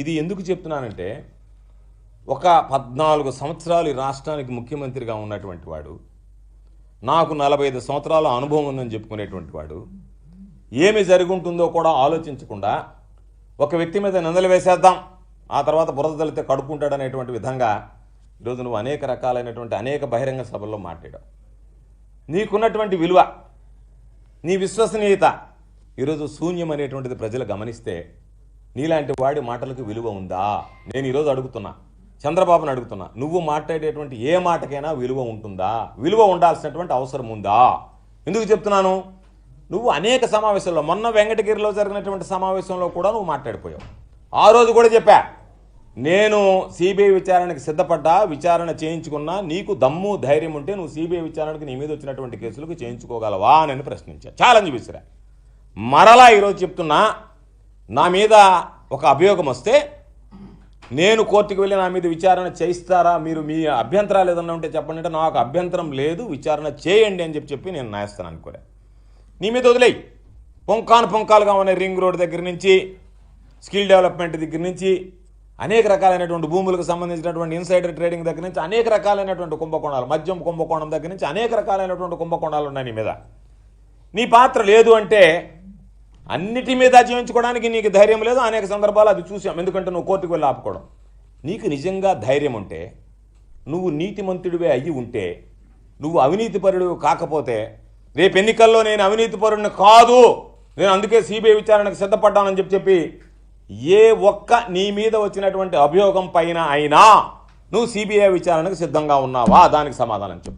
ఇది ఎందుకు చెప్తున్నానంటే ఒక పద్నాలుగు సంవత్సరాలు ఈ రాష్ట్రానికి ముఖ్యమంత్రిగా ఉన్నటువంటి వాడు నాకు నలభై ఐదు సంవత్సరాల అనుభవం ఉందని చెప్పుకునేటువంటి వాడు ఏమి జరుగుంటుందో కూడా ఆలోచించకుండా ఒక వ్యక్తి మీద నిందలు వేసేద్దాం ఆ తర్వాత బురద తలితే కడుక్కుంటాడనేటువంటి విధంగా ఈరోజు నువ్వు అనేక రకాలైనటువంటి అనేక బహిరంగ సభల్లో మాట్లాడావు. నీకున్నటువంటి విలువ నీ విశ్వసనీయత ఈరోజు శూన్యం అనేటువంటిది ప్రజలు గమనిస్తే నీలాంటి వాడి మాటలకు విలువ ఉందా? నేను ఈరోజు అడుగుతున్నా. చంద్రబాబును అడుగుతున్నా. నువ్వు మాట్లాడేటువంటి ఏ మాటకైనా విలువ ఉంటుందా? విలువ ఉండాల్సినటువంటి అవసరం ఉందా? ఎందుకు చెప్తున్నాను? నువ్వు అనేక సమావేశాల్లో మొన్న వెంకటగిరిలో జరిగినటువంటి సమావేశంలో కూడా నువ్వు మాట్లాడిపోయావు. ఆ రోజు కూడా చెప్పా. నేను సిబిఐ విచారణకి సిద్ధపడ్డా విచారణ చేయించుకున్నా నీకు దమ్ము ధైర్యం ఉంటే నువ్వు సిబిఐ విచారణకి నీ మీద వచ్చినటువంటి కేసులకు చేయించుకోగలవా అని ప్రశ్నించా. ఛాలెంజ్ విసిరా. మరలా ఈరోజు చెప్తున్నా నా మీద ఒక అభియోగం వస్తే నేను కోర్టుకు వెళ్ళి నా మీద విచారణ చేయిస్తారా? మీరు మీ అభ్యంతరాలు ఏదన్నా ఉంటే చెప్పండి అంటే నాకు అభ్యంతరం లేదు విచారణ చేయండి అని చెప్పి చెప్పి నేను నాయస్తాను అనుకోలే నీ మీద వదిలేయి. పొంకాను పొంకాలుగా ఉన్న రింగ్ రోడ్ దగ్గర నుంచి స్కిల్ డెవలప్మెంట్ దగ్గర నుంచి అనేక రకాలైనటువంటి భూములకు సంబంధించినటువంటి ఇన్సైడర్ ట్రేడింగ్ దగ్గర నుంచి అనేక రకాలైనటువంటి కుంభకోణాలు మద్యం కుంభకోణం దగ్గర నుంచి అనేక రకాలైనటువంటి కుంభకోణాలు ఉన్నాయి నీ మీద. నీ పాత్ర లేదు అంటే అన్నిటి మీద జీవించుకోవడానికి నీకు ధైర్యం లేదు. అనేక సందర్భాలు అది చూసాం. ఎందుకంటే నువ్వు కోర్టుకు వెళ్ళి ఆపుకోవడం. నీకు నిజంగా ధైర్యం ఉంటే నువ్వు నీతిమంతుడివే అయ్యి ఉంటే నువ్వు అవినీతిపరుడు కాకపోతే రేపు ఎన్నికల్లో నేను అవినీతిపరుడిని కాదు. నేను అందుకే సిబిఐ విచారణకు సిద్ధపడ్డానని చెప్పి చెప్పి ఏ ఒక్క నీ మీద వచ్చినటువంటి అభియోగం పైన అయినా నువ్వు సిబిఐ విచారణకు సిద్ధంగా ఉన్నావా? దానికి సమాధానం చెప్పు.